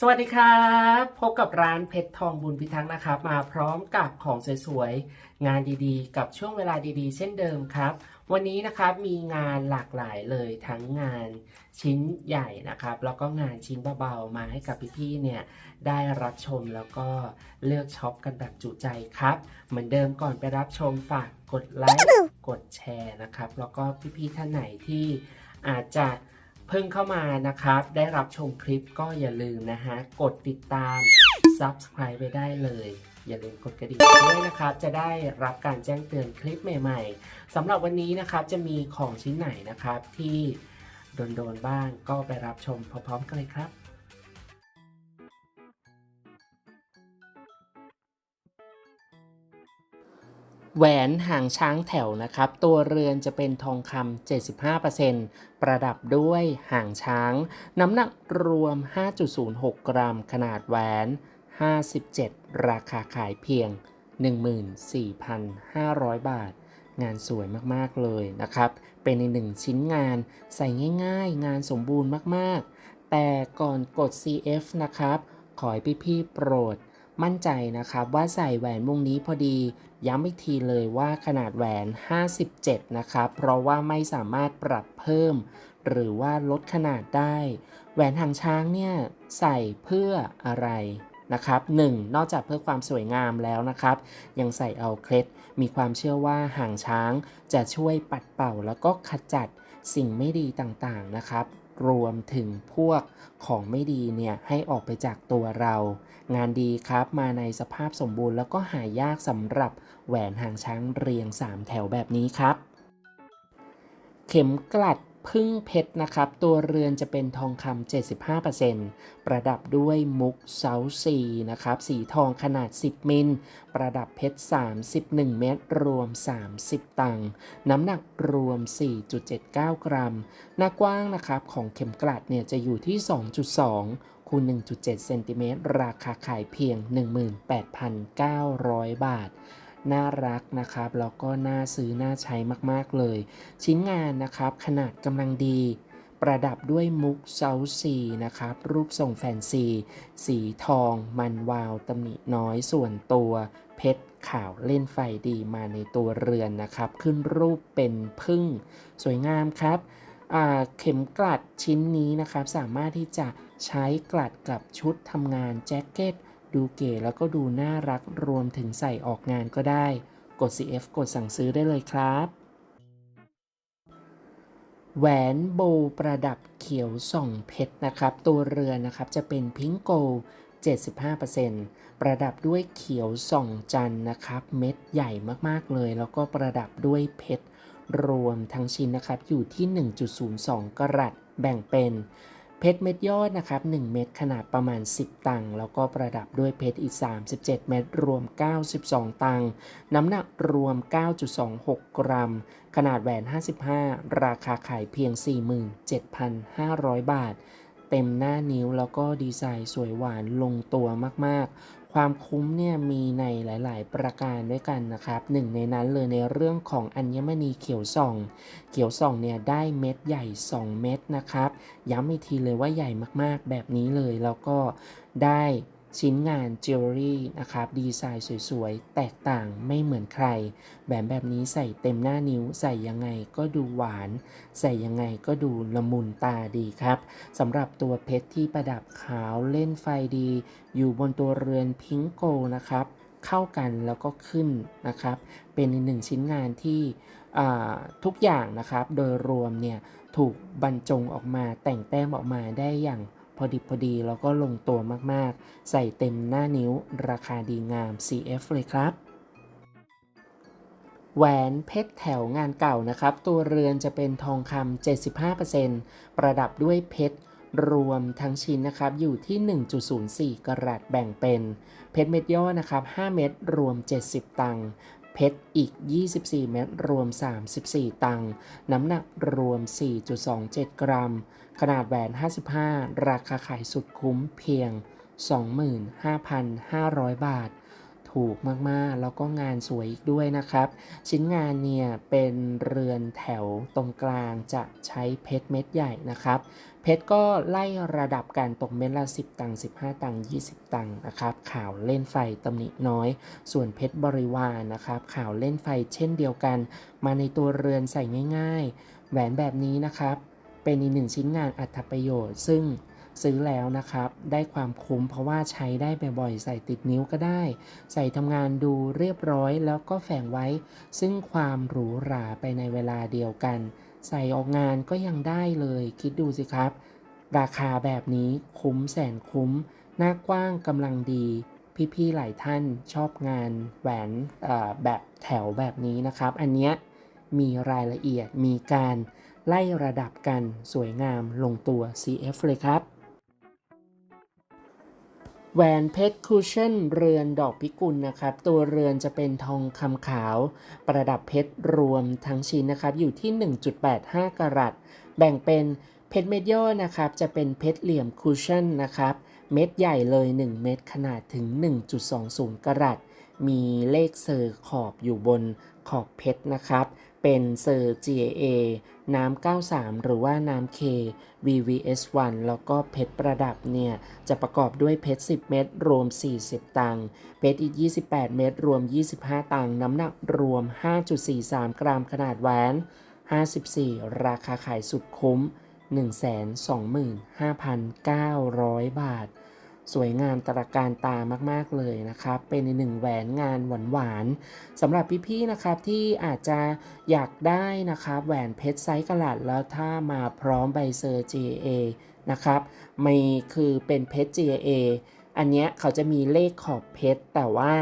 สวัสดีครับ พบกับร้านเพชรทองบุญพิทักษ์นะครับ มาพร้อมกับของสวยๆ งานดีๆ กับช่วงเวลาดีๆ เช่นเดิมครับ วันนี้นะครับมีงานหลากหลายเลยทั้งงานชิ้นใหญ่นะครับ แล้วก็งานชิ้นเบาๆ มาให้กับพี่ๆเนี่ยได้รับชมแล้วก็เลือกช็อปกันแบบจุใจครับ เหมือนเดิมก่อนไปรับชมฝากกดไลค์กดแชร์นะครับ แล้วก็พี่ๆท่านไหนที่อาจจะ เพิ่งเข้ามานะครับ ได้รับชมคลิปก็อย่าลืมนะฮะ กดติดตาม Subscribe ไปได้เลย อย่าลืมกดกระดิ่งด้วยนะครับ จะได้รับการแจ้งเตือนคลิปใหม่ ๆสำหรับวันนี้นะครับจะมีของชิ้นไหนนะครับที่โดนๆบ้างก็ไปรับชมพร้อมๆกันเลยครับ แหวนหางช้างแถวนะครับ ตัวเรือนจะเป็นทองคำ 75%ประดับด้วยหางช้าง น้ำหนักรวม 5.06 กรัม ขนาดแหวน 57 ราคาขายเพียง 14,500 บาท งานสวยมากๆเลยนะครับ เป็นอีกหนึ่งชิ้นงานใส่ง่ายๆ งานสมบูรณ์มากๆ แต่ก่อนกด CF นะครับ ขอให้พี่ๆโปรด มั่นใจนะครับว่าใส่แหวนวงนี้พอดี ย้ำอีกทีเลยว่าขนาดแหวน 57 นะครับ เพราะว่าไม่สามารถปรับเพิ่ม หรือว่าลดขนาดได้ แหวนหางช้างเนี่ยใส่เพื่ออะไรนะครับ 1. นอกจากเพื่อความสวยงามแล้วนะครับ ยังใส่เอาเคล็ด มีความเชื่อว่าหางช้างจะช่วยปัดเป่าแล้วก็ขจัดสิ่งไม่ดีต่างๆนะครับ รวมถึงพวกของไม่ดีเนี่ยให้ออกไปจากตัวเรา งานดีครับมาในสภาพสมบูรณ์แล้วก็หายากสำหรับแหวนหางช้างเรียง 3 แถวแบบนี้ครับ เข็มกลัด พึ่งเพชรนะครับ ตัวเรือนจะเป็นทองคำ75%ประดับด้วยมุกเซาซีนะครับ สีทองขนาด 10 มิล ประดับเพชร 31 เม็ดรวม 30 ตังค์น้ำหนักรวม 4.79 กรัม หน้ากว้างนะครับของเข็มกลัดเนี่ยจะอยู่ที่ 2.2คูณ1.7เซนติเมตรราคาขายเพียง 18,900 บาท น่ารักนะครับแล้วก็น่าซื้อน่าใช้มากๆเลย ชิ้นงานนะครับขนาดกำลังดี ประดับด้วยมุกเซาซีนะครับ รูปทรงแฟนซี สีทอง มันวาวตำหนิน้อยส่วนตัวเพชรขาวเล่นไฟดีมาในตัวเรือนนะครับ ขึ้นรูปเป็นพึ่ง สวยงามครับเข็มกลัดชิ้นนี้นะครับสามารถที่จะใช้กลัดกับชุดทำงานแจ็คเก็ต ดูเก๋แล้วก็ดูน่ารักรวมถึงใส่ออกงานก็ได้ กด CF กดสั่งซื้อได้เลยครับ แหวนโบประดับเขียวส่องเพชรนะครับ ตัวเรือนนะครับจะเป็นพิงโก75%ประดับด้วยเขียวส่องจันนะครับ เม็ดใหญ่มากๆเลย แล้วก็ประดับด้วยเพชรรวมทั้งชิ้นนะครับอยู่ที่ 1.02 กรัตแบ่งเป็น เพชรเม็ดยอดนะครับ 1 เม็ดขนาดประมาณ 10 ตังค์แล้วก็ประดับด้วยเพชรอีก 37 เม็ดรวม 92 ตังค์น้ำหนักรวม 9.26 กรัม ขนาดแหวน 55 ราคาขายเพียง 47,500 บาท เต็มหน้านิ้วแล้วก็ดีไซน์สวยหวานลงตัวมากๆ ความคุ้มเนี่ยมีในหลายๆ ประการด้วยกันนะครับหนึ่งในนั้นเลยในเรื่องของอัญมณีเขียวส่อง เขียวส่องเนี่ยได้เม็ดใหญ่ 2 เม็ดนะครับ ย้ำอีกทีเลยว่าใหญ่มากๆแบบนี้เลยแล้วก็ได้ ชิ้นงานจิวเวลรี่นะครับ ดีไซน์สวยๆ แตกต่างไม่เหมือนใคร แบบแบบนี้ใส่เต็มหน้านิ้ว ใส่ยังไงก็ดูหวาน ใส่ยังไงก็ดูละมุนตาดีครับสำหรับตัวเพชรที่ประดับขาวเล่นไฟดี อยู่บนตัวเรือนพิงโกนะครับ เข้ากันแล้วก็ขึ้นนะครับ เป็นอีกหนึ่งชิ้นงานที่ทุกอย่างนะครับ โดยรวมเนี่ยถูกบรรจงออกมาแต่งแต้มออกมาได้อย่าง พอดิบพอดีแล้วก็ลงตัวมากๆ ใส่เต็มหน้านิ้วราคาดีงาม CF เลยครับแหวนเพชรแถวงานเก่านะครับ ตัวเรือนจะเป็นทองคำ 75%ประดับด้วยเพชรรวมทั้งชิ้นนะครับอยู่ที่ 1.04 กรัตแบ่งเป็น เพชรเม็ดย่อนะครับ 5 เม็ดรวม 70 ตังค์ เพชรอีก 24 เม็ดรวม 34 ตังค์น้ำหนักรวม 4.27 กรัม ขนาดแหวน 55 ราคาขายสุดคุ้มเพียง 25,500 บาท ถูกมาก ๆ แล้วก็งานสวยอีกด้วยนะครับ ชิ้นงานเนี่ยเป็นเรือนแถวตรงกลางจะใช้เพชรเม็ดใหญ่นะครับ ชรก็ไล่ระดับการตกเม็ดละ 10 ตังค์15 ตังค์20 ตังค์นะครับข่าวเล่นไฟตำหนิน้อย ส่วนเพชรบริวารนะครับข่าวเล่นไฟเช่นเดียวกัน มาในตัวเรือนใส่ง่ายๆ แหวนแบบนี้นะครับ เป็นอีกหนึ่งชิ้นงานอัตประโยชน์ ซึ่งซื้อแล้วนะครับ ได้ความคุ้มเพราะว่าใช้ได้บ่อยๆ ใส่ติดนิ้วก็ได้ ใส่ทำงานดูเรียบร้อยแล้วก็แฝงไว้ ซึ่งความหรูหราไปในเวลาเดียวกัน ใส่ออกงานก็ยังได้เลย คิดดูสิครับ ราคาแบบนี้คุ้มแสนคุ้ม หน้ากว้างกำลังดี พี่ๆหลายท่านชอบงานแหวนแบบแถวแบบนี้นะครับ อันเนี้ยมีรายละเอียดมีการไล่ระดับกันสวยงามลงตัว CF เลยครับ แหวนเพชรคูชั่นเรือนดอกพิกุลนะครับ ตัวเรือนจะเป็นทองคำขาว ประดับเพชรรวมทั้งชิ้นนะครับ อยู่ที่ 1.85 กรัตแบ่งเป็นเพชรเม็ดย่อนะครับ จะเป็นเพชรเหลี่ยมคูชั่นนะครับ เม็ดใหญ่เลย 1 เม็ดขนาดถึง 1.20 กรัตมีเลขเซอร์ขอบอยู่บนขอบเพชรนะครับ เป็นเซอร์ GAA น้ำ 93 หรือว่าน้ำ K VVS1 แล้วก็เพชรประดับเนี่ย จะประกอบด้วยเพชร 10 เม็ดรวม 40 ตังค์เพชรอีก 28 เม็ดรวม 25 ตังค์น้ำหนักรวม 5.43 กรัมขนาดแหวน 54 ราคาขายสุดคุ้ม 125,900 บาท สวยงามตระการตามาก ๆ เลยนะครับ เป็นหนึ่งแหวนงานหวานๆสำหรับพี่ๆนะครับที่อาจจะอยากได้นะครับแหวนเพชรไซส์กะลัดแล้วถ้ามาพร้อมใบเซอร์ GA นะครับมีคือเป็นเพชร GA อันเนี้ยเขาจะมีเลขขอบเพชร แต่ว่า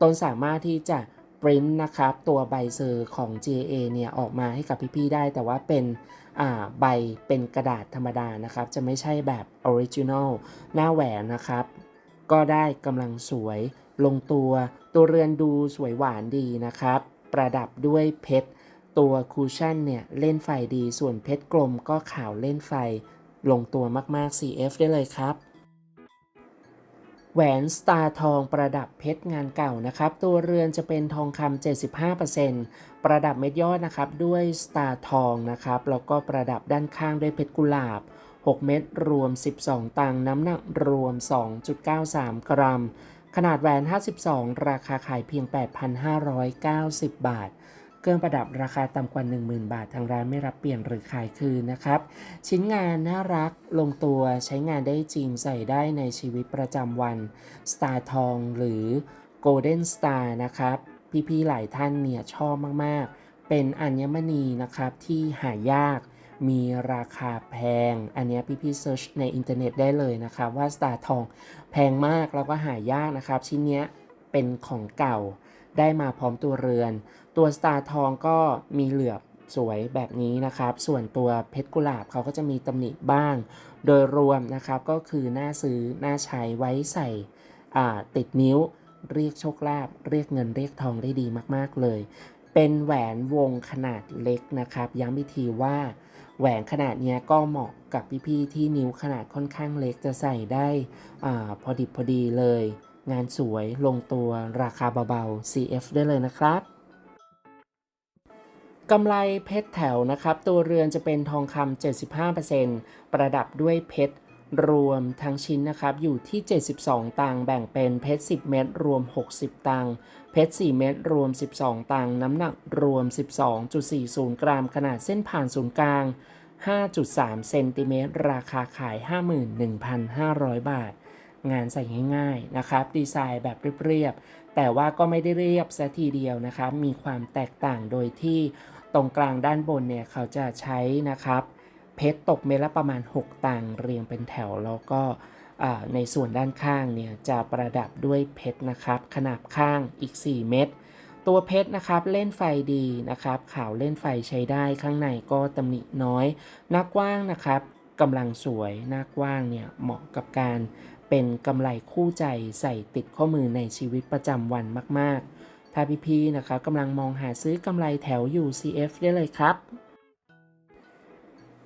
ตนสามารถที่จะปริ้นนะครับตัวใบเซอร์ของ GA เนี่ยออกมาให้กับพี่ๆได้ แต่ว่าเป็น ใบเป็นกระดาษธรรมดานะครับ จะไม่ใช่แบบออริจินอลหน้าแหวนนะครับ ก็ได้กำลังสวยลงตัว ตัวเรือนดูสวยหวานดีนะครับ ประดับด้วยเพชร ตัวคูชั่นเนี่ยเล่นไฟดีส่วนเพชรกลมก็ขาวเล่นไฟ ลงตัวมากๆ CF ได้เลยครับ แหวนสตาร์ทองประดับเพชรงานเก่านะครับ ตัวเรือนจะเป็นทองคำ75%ประดับเม็ดยอดนะครับด้วยสตาร์ทองนะครับ แล้วก็ประดับด้านข้างด้วยเพชรกุหลาบ 6 เม็ดรวม 12 ตังน้ำหนักรวม 2.93 กรัม ขนาดแหวน 52 ราคาขายเพียง 8,590 บาท เครื่องประดับราคาต่ำกว่า 10,000 บาททางร้านไม่รับเปลี่ยนหรือขายคืนนะครับ ชิ้นงานน่ารักลงตัวใช้งานได้จริงใส่ได้ในชีวิตประจำวันสตาร์ทองหรือ Golden Star นะครับ พี่ๆหลายท่านเนี่ยชอบมากๆ เป็นอัญมณีนะครับที่หายากมีราคาแพง อันนี้พี่ๆเซิร์ชในอินเทอร์เน็ตได้เลยนะครับว่าสตาร์ทองแพงมากแล้วก็หายากนะครับ ชิ้นนี้เป็นของเก่า ได้มาพร้อมตัวเรือน ตัวสตาร์ทองก็มีเหลือบสวยแบบนี้นะครับ ส่วนตัวเพชรกุหลาบเขาก็จะมีตำหนิบ้าง โดยรวมนะครับก็คือน่าซื้อน่าใช้ไว้ใส่อ่าติดนิ้วเรียกโชคลาภเรียกเงินเรียกทองได้ดีมาก ๆ เลย เป็นแหวนวงขนาดเล็กนะครับ ย้ำอีกทีว่า แหวนขนาดนี้ก็เหมาะกับพี่ ๆ ที่นิ้วขนาดค่อนข้างเล็กจะใส่ได้อพอดิบพอดีเลย งานสวยลงตัวราคาเบาๆ CF ได้เลยนะครับกำไรเพชรแถวนะครับ ตัวเรือนจะเป็นทองคำ75%ประดับด้วยเพชรรวมทั้งชิ้นนะครับ อยู่ที่ 72 ตังค์แบ่งเป็นเพชร 10 เม็ดรวม 60 ตังค์เพชร 4 เม็ดรวม 12 ตังค์น้ำหนักรวม 12.40 กรัม ขนาดเส้นผ่านศูนย์กลาง 5.3 เซนติเมตร ราคาขาย 51,500 บาท งานใส่ง่ายๆนะครับ ดีไซน์แบบเรียบๆแต่ว่าก็ไม่ได้เรียบซะทีเดียวนะครับ มีความแตกต่างโดยที่ตรงกลางด้านบนเนี่ยเขาจะใช้นะครับ เพชรตกเม็ดละประมาณ 6ตังเรียงเป็นแถวแล้วก็ในส่วนด้านข้างเนี่ยจะประดับด้วยเพชรนะครับ ขนาบข้างอีก 4 เม็ดตัวเพชรนะครับเล่นไฟดีนะครับขาวเล่นไฟใช้ได้ข้างในก็ตำหนิน้อย หน้ากว้างนะครับกำลังสวยหน้ากว้างเนี่ยเหมาะกับการ เป็นกำไรคู่ใจใส่ติดข้อมือในชีวิตประจำวันมาก ๆ ถ้าพี่ๆนะครับกำลังมองหาซื้อกำไรแถวอยู่ CF ได้เลยครับ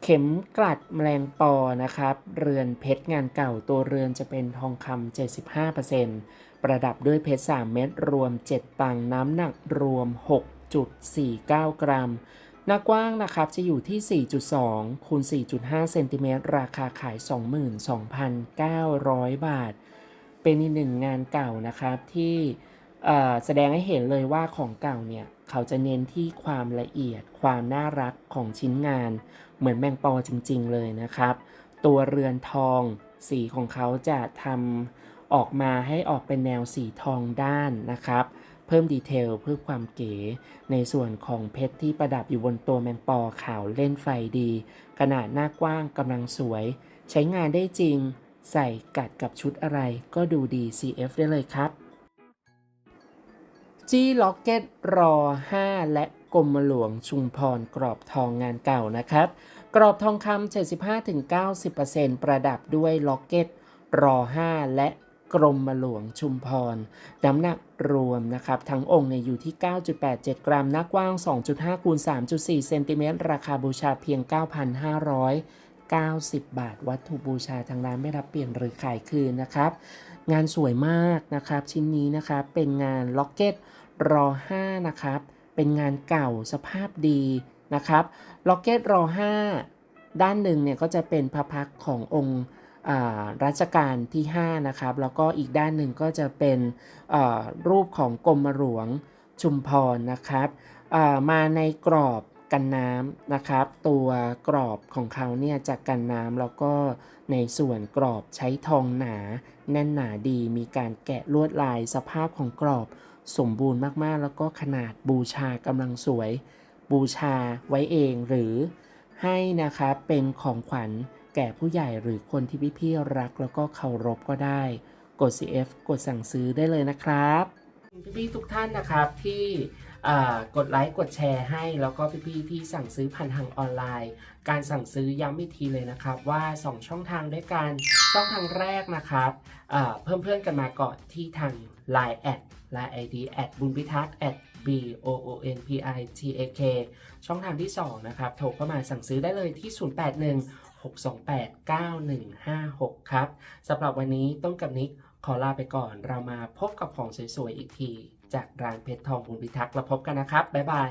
เข็มกลัดแมลงปอนะครับ เรือนเพชรงานเก่าตัวเรือนจะเป็นทองคำ75%ประดับด้วยเพชร 3 เม็ดรวม 7 ตังน้ำหนักรวม 6.49 กรัม หน้ากว้างนะครับจะอยู่ที่ 4.2 คูณ 4.5 เซนติเมตร ราคาขาย 22,900 บาท เป็นอีกหนึ่งงานเก่านะครับที่แสดงให้เห็นเลยว่าของเก่าเนี่ย เขาจะเน้นที่ความละเอียด ความน่ารักของชิ้นงาน เหมือนแมงปอจริงๆเลยนะครับ ตัวเรือนทอง สีของเขาจะทำออกมาให้ออกเป็นแนวสีทองด้านนะครับ เพิ่มดีเทลเพิ่มความเก๋ ในส่วนของเพชรที่ประดับอยู่บนตัวแมงปอขาวเล่นไฟดี ขนาดหน้ากว้างกำลังสวย ใช้งานได้จริง ใส่กัดกับชุดอะไรก็ดูดี CF ได้เลยครับจี้ล็อกเก็ตรอ 5 และกรมหลวงชุมพรกรอบทองงานเก่านะครับ กรอบทองคำ75-90%ประดับด้วยล็อกเก็ตรอ 5 และ กรมหลวงชุมพร น้ำหนักรวมนะครับ ทั้งองค์เนี่ยอยู่ที่ 9.87 กรัมหน้ากว้าง 2.5คูณ3.4 เซนติเมตร ราคาบูชาเพียง 9,590 บาท วัตถุบูชาทางร้านไม่รับเปลี่ยนหรือขายคืนนะครับ งานสวยมากนะครับ ชิ้นนี้นะครับ เป็นงานล็อกเก็ตรอ5นะครับ เป็นงานเก่าสภาพดีนะครับ ล็อกเก็ตรอ5ด้านหนึ่งเนี่ยก็จะเป็นพระพักขององค์ รัชกาลที่ 5 นะครับ แล้วก็อีกด้านหนึ่งก็จะเป็นรูปของกรมหลวงชุมพรนะครับมาในกรอบกันน้ำนะครับ ตัวกรอบของเขาเนี่ยจะกันน้ำแล้วก็ในส่วนกรอบใช้ทองหนา แน่นหนาดีมีการแกะลวดลายสภาพของกรอบสมบูรณ์มากๆ แล้วก็ขนาดบูชากำลังสวย บูชาไว้เองหรือให้นะครับเป็นของขวัญ แก่ผู้ใหญ่หรือคนที่พี่ๆรักแล้วก็เคารพก็ได้ กด CF กดสั่งซื้อได้เลยนะครับพี่ๆทุกท่านนะครับที่กดไลค์กดแชร์ให้แล้วก็พี่ๆที่สั่งซื้อผ่านทางออนไลน์ การสั่งซื้อย้ำอีกทีเลยนะครับว่า 2 ช่องทางด้วยกันช่องทางแรกนะครับเพิ่มเพื่อนกันมาก่อนที่ทาง Line แอด Line ID แอดบุญพิทักษ์ at b o o n p i t a k ช่องทางที่ 2 นะครับ โทรเข้ามาสั่งซื้อได้เลยที่ 081 628 9156 ครับสำหรับวันนี้ต้องกับนิกขอลาไปก่อน เรามาพบกับของสวยๆอีกที จากร้านเพชรทองบุญพิทักษ์แล้วพบกันนะครับ บ๊ายบาย